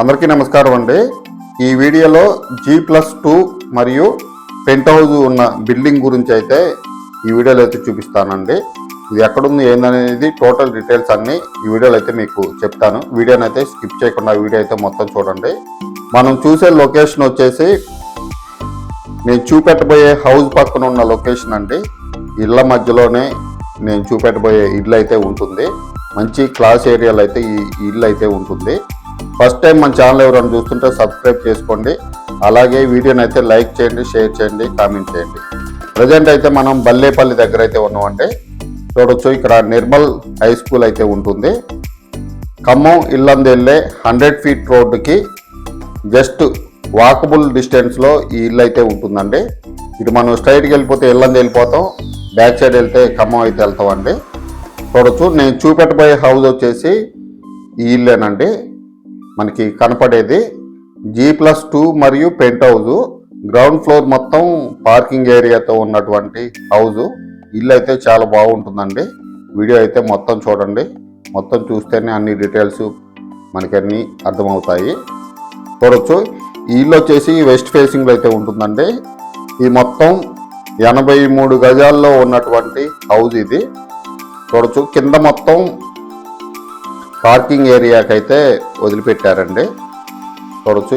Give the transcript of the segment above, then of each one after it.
అందరికీ నమస్కారం అండి. ఈ వీడియోలో జీ ప్లస్ టూ మరియు పెంట్ హౌస్ ఉన్న బిల్డింగ్ గురించి అయితే ఈ వీడియోలో అయితే చూపిస్తానండి. ఇది ఎక్కడుంది ఏందనేది టోటల్ డీటెయిల్స్ అన్ని ఈ వీడియోలో అయితే మీకు చెప్తాను. వీడియోని అయితే స్కిప్ చేయకుండా వీడియో అయితే మొత్తం చూడండి. మనం చూసే లొకేషన్ వచ్చేసి నేను చూపెట్టబోయే హౌస్ పక్కన ఉన్న లొకేషన్ అండి. ఇళ్ళ మధ్యలోనే నేను చూపెట్టబోయే ఇల్లు అయితే ఉంటుంది. మంచి క్లాస్ ఏరియాలో అయితే ఈ ఇల్లు అయితే ఉంటుంది. ఫస్ట్ టైం మన ఛానల్ ఎవరైనా చూస్తుంటే సబ్స్క్రైబ్ చేసుకోండి. అలాగే వీడియోని అయితే లైక్ చేయండి షేర్ చేయండి కామెంట్ చేయండి. ప్రజెంట్ అయితే మనం బల్లేపల్లి దగ్గర అయితే ఉన్నామండి. చూడొచ్చు ఇక్కడ నిర్మల్ హై స్కూల్ అయితే ఉంటుంది. ఖమ్మం ఇల్లందెళ్ళే హండ్రెడ్ ఫీట్ రోడ్డుకి జస్ట్ వాకబుల్ డిస్టెన్స్లో ఈ ఇల్లు అయితే ఉంటుందండి. ఇటు మనం స్ట్రైట్కి వెళ్ళిపోతే ఇల్లంది వెళ్ళిపోతాం. బ్యాక్ సైడ్ వెళ్తే ఖమ్మం అయితే వెళ్తామండి. చూడొచ్చు నేను చూపెట్టబోయే హౌస్ వచ్చేసి ఈ ఇల్లేనండి. మనకి కనపడేది జీ ప్లస్ టూ మరియు పెంట్ హౌస్ గ్రౌండ్ ఫ్లోర్ మొత్తం పార్కింగ్ ఏరియాతో ఉన్నటువంటి హౌస్ ఇల్లు అయితే చాలా బాగుంటుందండి. వీడియో అయితే మొత్తం చూడండి. మొత్తం చూస్తేనే అన్ని డీటెయిల్స్ మనకి అన్ని అర్థమవుతాయి. చూడొచ్చు. ఈ ఇల్లు వచ్చేసి వెస్ట్ ఫేసింగ్లో అయితే ఉంటుందండి. ఈ మొత్తం ఎనభై మూడు గజాల్లో ఉన్నటువంటి హౌస్ ఇది. చూడొచ్చు. కింద మొత్తం పార్కింగ్ ఏరియాకైతే వదిలిపెట్టారండి. చూడొచ్చు.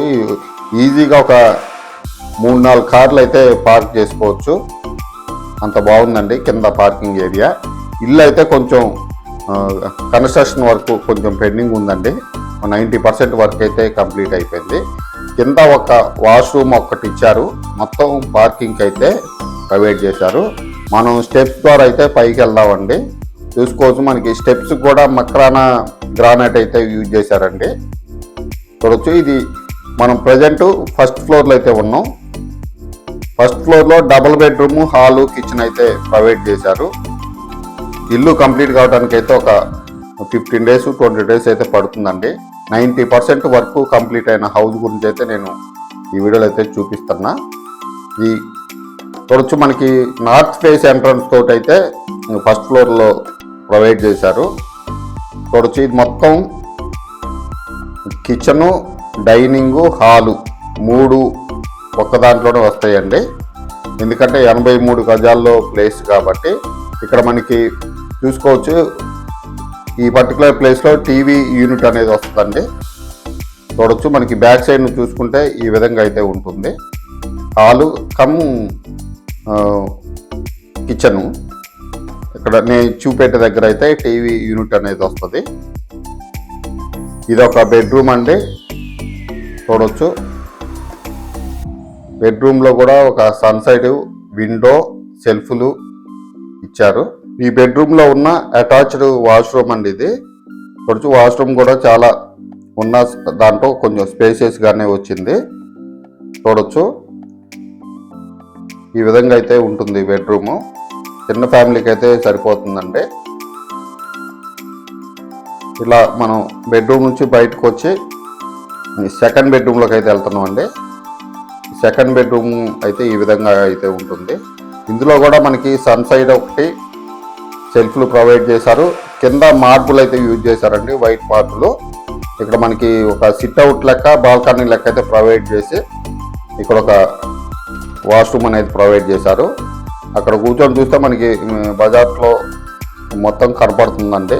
ఈజీగా ఒక మూడు నాలుగు కార్లు అయితే పార్క్ చేసుకోవచ్చు. అంత బాగుందండి కింద పార్కింగ్ ఏరియా. ఇల్లు అయితే కొంచెం కన్స్ట్రక్షన్ వర్క్ కొంచెం పెండింగ్ ఉందండి. నైంటీ పర్సెంట్ వర్క్ అయితే కంప్లీట్ అయిపోయింది. కింద ఒక వాష్రూమ్ ఒక్కటి ఇచ్చారు. మొత్తం పార్కింగ్కి అయితే ప్రొవైడ్ చేశారు. మనం స్టెప్స్ ద్వారా అయితే పైకి వెళ్దామండి. చూసుకోవచ్చు. మనకి స్టెప్స్ కూడా మక్రానా గ్రానైట్ అయితే యూజ్ చేశారండి. చూడొచ్చు. ఇది మనం ప్రజెంట్ ఫస్ట్ ఫ్లోర్లో అయితే ఉన్నాం. ఫస్ట్ ఫ్లోర్లో డబుల్ బెడ్రూమ్ హాలు కిచెన్ అయితే ప్రొవైడ్ చేశారు. ఇల్లు కంప్లీట్ కావడానికి అయితే ఒక ఫిఫ్టీన్ డేస్ ట్వంటీ డేస్ అయితే పడుతుందండి. నైంటీ పర్సెంట్ వర్క్ కంప్లీట్ అయిన హౌస్ గురించి అయితే నేను ఈ వీడియోలో అయితే చూపిస్తున్నా. ఈ చూడొచ్చు. మనకి నార్త్ ఫేస్ ఎంట్రన్స్ తోటి అయితే ఫస్ట్ ఫ్లోర్లో ప్రొవైడ్ చేశారు. చూడొచ్చు ఇది మొత్తం కిచెను డైనింగు హాలు మూడు ఒక్క దాంట్లోనే వస్తాయండి. ఎందుకంటే ఎనభై మూడు గజాల్లో ప్లేస్ కాబట్టి ఇక్కడ మనకి చూసుకోవచ్చు. ఈ పర్టికులర్ ప్లేస్లో టీవీ యూనిట్ అనేది వస్తుందండి. చూడొచ్చు మనకి బ్యాక్ సైడ్ చూసుకుంటే ఈ విధంగా అయితే ఉంటుంది. Hall come kitchen. ఇక్కడ నేను చూపెట్టే దగ్గర అయితే టీవీ యూనిట్ అనేది వస్తుంది. ఇది ఒక బెడ్రూమ్ అండి. చూడొచ్చు. బెడ్రూమ్లో కూడా ఒక సన్ సైడ్ విండో సెల్ఫ్లు ఇచ్చారు. ఈ బెడ్రూమ్లో ఉన్న అటాచ్డ్ వాష్రూమ్ అండి ఇది. చూడొచ్చు వాష్రూమ్ కూడా చాలా ఉన్న దాంట్లో కొంచెం స్పేసియస్గానే వచ్చింది. చూడొచ్చు. ఈ విధంగా అయితే ఉంటుంది బెడ్రూము. చిన్న ఫ్యామిలీకి అయితే సరిపోతుందండి. ఇలా మనం బెడ్రూమ్ నుంచి బయటకు వచ్చి సెకండ్ బెడ్రూమ్లోకి అయితే వెళ్తున్నాం అండి సెకండ్ బెడ్రూమ్ అయితే ఈ విధంగా అయితే ఉంటుంది. ఇందులో కూడా మనకి సన్ సైడ్ ఒకటి సెల్ఫ్లు ప్రొవైడ్ చేశారు. కింద మార్బుల్ అయితే యూజ్ చేశారండి వైట్ మార్బుల్. ఇక్కడ మనకి ఒక సిట్ అవుట్ లెక్క బాల్కనీ లెక్క అయితే ప్రొవైడ్ చేసి ఇక్కడ ఒక వాష్రూమ్ అనేది ప్రొవైడ్ చేశారు. అక్కడ కూర్చొని చూస్తే మనకి బజార్లో మొత్తం కనపడుతుందండి.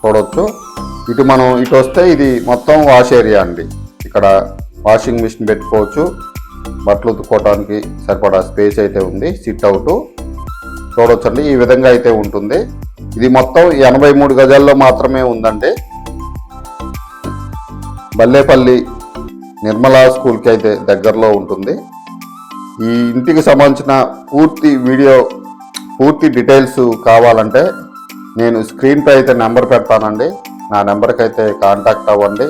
చూడవచ్చు ఇటు మనం ఇటు వస్తే ఇది మొత్తం వాష్ ఏరియా అండి. ఇక్కడ వాషింగ్ మిషన్ పెట్టుకోవచ్చు. బట్టలు ఉతుక్కోవడానికి సరిపడా స్పేస్ అయితే ఉంది సిట్ అవుట్. చూడవచ్చండి ఈ విధంగా అయితే ఉంటుంది. ఇది మొత్తం ఎనభై మూడు గజాల్లో మాత్రమే ఉందండి. బల్లేపల్లి నిర్మలా స్కూల్కి అయితే దగ్గరలో ఉంటుంది. ఈ ఇంటికి సంబంధించిన పూర్తి వీడియో పూర్తి డీటెయిల్స్ కావాలంటే నేను స్క్రీన్పై అయితే నెంబర్ పెడతానండి. నా నెంబర్కి అయితే కాంటాక్ట్ అవ్వండి.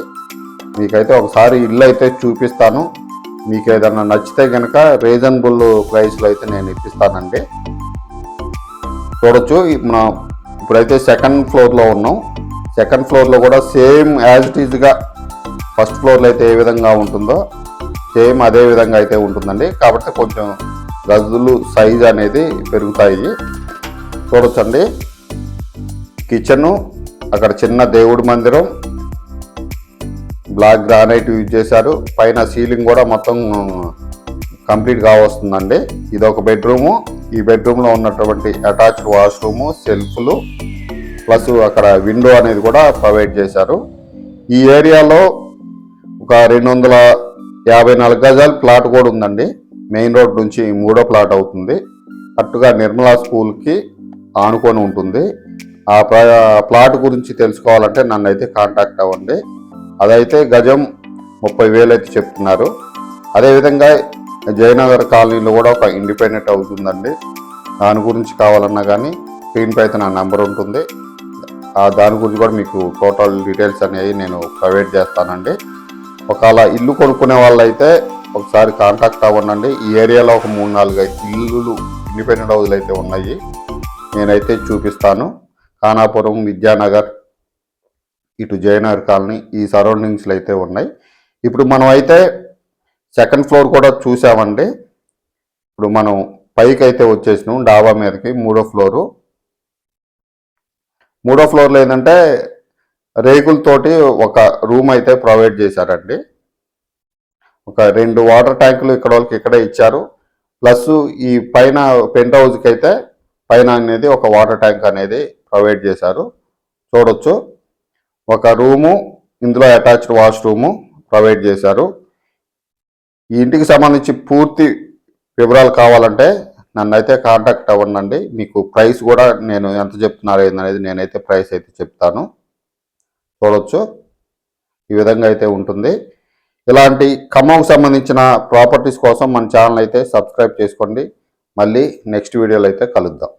మీకైతే ఒకసారి ఇల్లు అయితే చూపిస్తాను. మీకు ఏదైనా నచ్చితే కనుక రీజనబుల్ ప్రైస్లో అయితే నేను ఇప్పిస్తానండి. చూడొచ్చు మన ఇప్పుడైతే సెకండ్ ఫ్లోర్లో ఉన్నాం. సెకండ్ ఫ్లోర్లో కూడా సేమ్ యాజ్ ఇట్ ఈజ్గా ఫస్ట్ ఫ్లోర్లో అయితే ఏ విధంగా ఉంటుందో సేమ్ అదే విధంగా అయితే ఉంటుందండి. కాబట్టి కొంచెం గదులు సైజ్ అనేది పెరుగుతాయి. చూడొచ్చండి. కిచెను అక్కడ చిన్న దేవుడి మందిరం బ్లాక్ గ్రానైట్ యూజ్ చేశారు. పైన సీలింగ్ కూడా మొత్తం కంప్లీట్ కావస్తుందండి. ఇది ఒక బెడ్రూము. ఈ బెడ్రూమ్లో ఉన్నటువంటి అటాచ్డ్ వాష్రూము సెల్ఫ్లు ప్లస్ అక్కడ విండో అనేది కూడా ప్రొవైడ్ చేశారు. ఈ ఏరియాలో ఒక రెండు వందల యాభై నాలుగు గజాల ప్లాట్ కూడా ఉందండి. మెయిన్ రోడ్ నుంచి మూడో ప్లాట్ అవుతుంది. కరెక్ట్గా నిర్మలా స్కూల్కి ఆనుకొని ఉంటుంది. ఆ ప్లాట్ గురించి తెలుసుకోవాలంటే నన్ను అయితే కాంటాక్ట్ అవ్వండి. అదైతే గజం ముప్పై వేలు అయితే చెప్తున్నారు. అదేవిధంగా జయనగర్ కాలనీలో కూడా ఒక ఇండిపెండెంట్ అవుతుందండి దాని గురించి కావాలన్నా కానీ స్క్రీన్పై అయితే నా నెంబర్ ఉంటుంది. దాని గురించి కూడా మీకు టోటల్ డీటెయిల్స్ అనేవి నేను ప్రొవైడ్ చేస్తానండి. ఒకవేళ ఇల్లు కొనుక్కునే వాళ్ళైతే ఒకసారి కాంటాక్ట్ అవ్వండి ఈ ఏరియాలో ఒక మూడు నాలుగు ఐదు ఇల్లులు ఇండిపెండెంట్ హౌస్లు అయితే ఉన్నాయి. నేనైతే చూపిస్తాను. ఖానాపురం విద్యానగర్ ఇటు జయనగర్ కాలనీ ఈ సరౌండింగ్స్లో అయితే ఉన్నాయి. ఇప్పుడు మనం అయితే సెకండ్ ఫ్లోర్ కూడా చూసామండి. ఇప్పుడు మనం పైకి అయితే వచ్చేసినాం డాబా మీదకి మూడో ఫ్లోరు. మూడో ఫ్లోర్లో ఏంటంటే రేకులతోటి ఒక రూమ్ అయితే ప్రొవైడ్ చేశారండి. ఒక రెండు వాటర్ ట్యాంకులు ఇక్కడ వాళ్ళకి ఇక్కడే ఇచ్చారు. ప్లస్ ఈ పైన పెంట్ హౌస్కి అయితే పైన అనేది ఒక వాటర్ ట్యాంక్ అనేది ప్రొవైడ్ చేశారు. చూడొచ్చు. ఒక రూము ఇందులో అటాచ్డ్ వాష్ రూము ప్రొవైడ్ చేశారు. ఈ ఇంటికి సంబంధించి పూర్తి వివరాలు కావాలంటే నన్ను అయితే కాంటాక్ట్ అవ్వండి మీకు ప్రైస్ కూడా నేను ఎంత చెప్తున్నారు ఏందనేది నేనైతే ప్రైస్ అయితే చెప్తాను. చూడొచ్చు. ఈ విధంగా అయితే ఉంటుంది. ఇలాంటి ఖమ్మంకు సంబంధించిన ప్రాపర్టీస్ కోసం మన ఛానల్ అయితే సబ్స్క్రైబ్ చేసుకోండి. మళ్ళీ నెక్స్ట్ వీడియోలో అయితే కలుద్దాం.